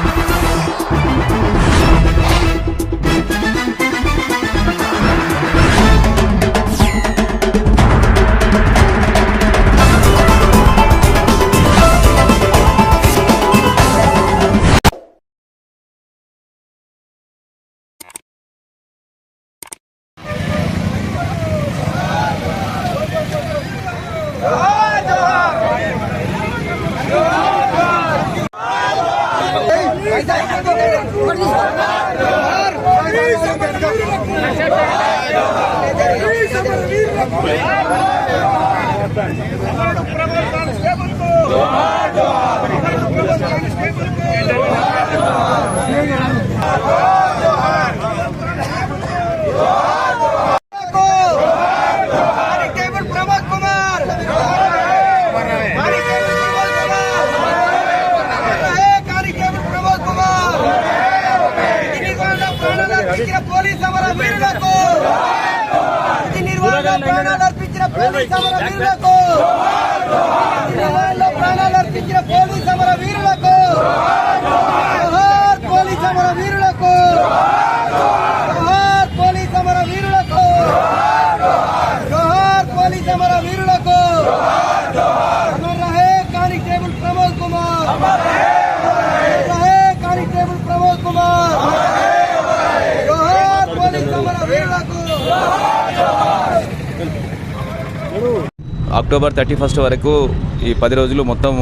Música Vamos! అర్పించిన police సమర వీరులకు. విధి నిర్వహణ ప్రాణాలు అర్పించిన పోలీస్ సమర వీరులకు. నిర్వహణలో ప్రాణాలు అర్పించిన పోలీస్ సమర వీరులకు. అక్టోబర్ థర్టీ ఫస్ట్ వరకు ఈ పది రోజులు మొత్తం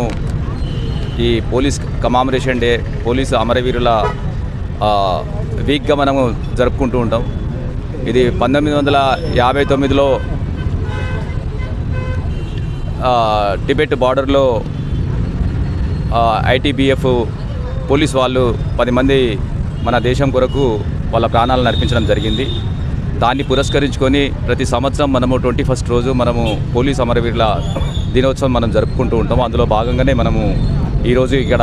ఈ పోలీస్ కమామరేషన్ డే పోలీసు అమరవీరుల వీక్గా మనము జరుపుకుంటూ ఉంటాం. ఇది పంతొమ్మిది వందల యాభై తొమ్మిదిలో టిబెట్ బార్డర్లో ఐటీబీఎఫ్ పోలీస్ వాళ్ళు పది మంది మన దేశం కొరకు వాళ్ళ ప్రాణాలను నడిపించడం జరిగింది. దాన్ని పురస్కరించుకొని ప్రతి సంవత్సరం మనము ట్వంటీ ఫస్ట్ రోజు మనము పోలీస్ అమరవీరుల దినోత్సవం మనం జరుపుకుంటూ ఉంటాము. అందులో భాగంగానే మనము ఈరోజు ఇక్కడ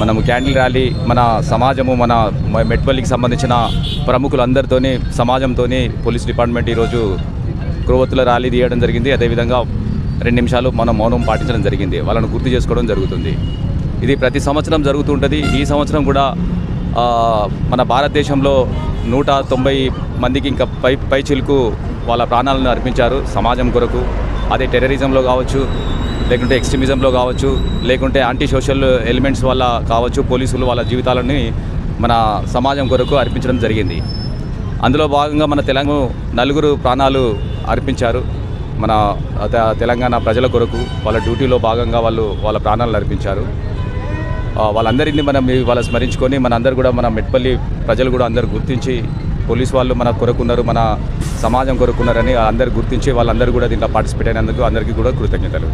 మనము క్యాండిల్ ర్యాలీ మన సమాజము మన మెట్పల్లికి సంబంధించిన ప్రముఖులందరితోని సమాజంతోని పోలీస్ డిపార్ట్మెంట్ ఈరోజు క్రోవత్తుల ర్యాలీ తీయడం జరిగింది. అదేవిధంగా రెండు నిమిషాలు మనం మౌనం పాటించడం జరిగింది. వాళ్ళను గుర్తు చేసుకోవడం జరుగుతుంది. ఇది ప్రతి సంవత్సరం జరుగుతుంటుంది ఈ సంవత్సరం కూడా మన భారతదేశంలో నూట తొంభై మందికి ఇంకా పై పై చిలుకు వాళ్ళ ప్రాణాలను అర్పించారు సమాజం కొరకు. అదే టెర్రరిజంలో కావచ్చు లేకుంటే ఎక్స్ట్రీమిజంలో కావచ్చు లేకుంటే యాంటీ సోషల్ ఎలిమెంట్స్ వల్ల కావచ్చు పోలీసులు వాళ్ళ జీవితాలని మన సమాజం కొరకు అర్పించడం జరిగింది. అందులో భాగంగా మన తెలంగాణ నలుగురు ప్రాణాలు అర్పించారు. మన తెలంగాణ ప్రజల కొరకు వాళ్ళ డ్యూటీలో భాగంగా వాళ్ళు వాళ్ళ ప్రాణాలను అర్పించారు. వాళ్ళందరినీ మనం ఇవాళ స్మరించుకొని మన కూడా మన మెట్పల్లి ప్రజలు కూడా అందరు గుర్తించి పోలీస్ వాళ్ళు మన కొరకున్నారు మన సమాజం కొరకున్నారని అందరు గుర్తించి వాళ్ళందరూ కూడా దీంట్లో పార్టిసిపేట్ అయినందుకు అందరికీ కూడా కృతజ్ఞతలు.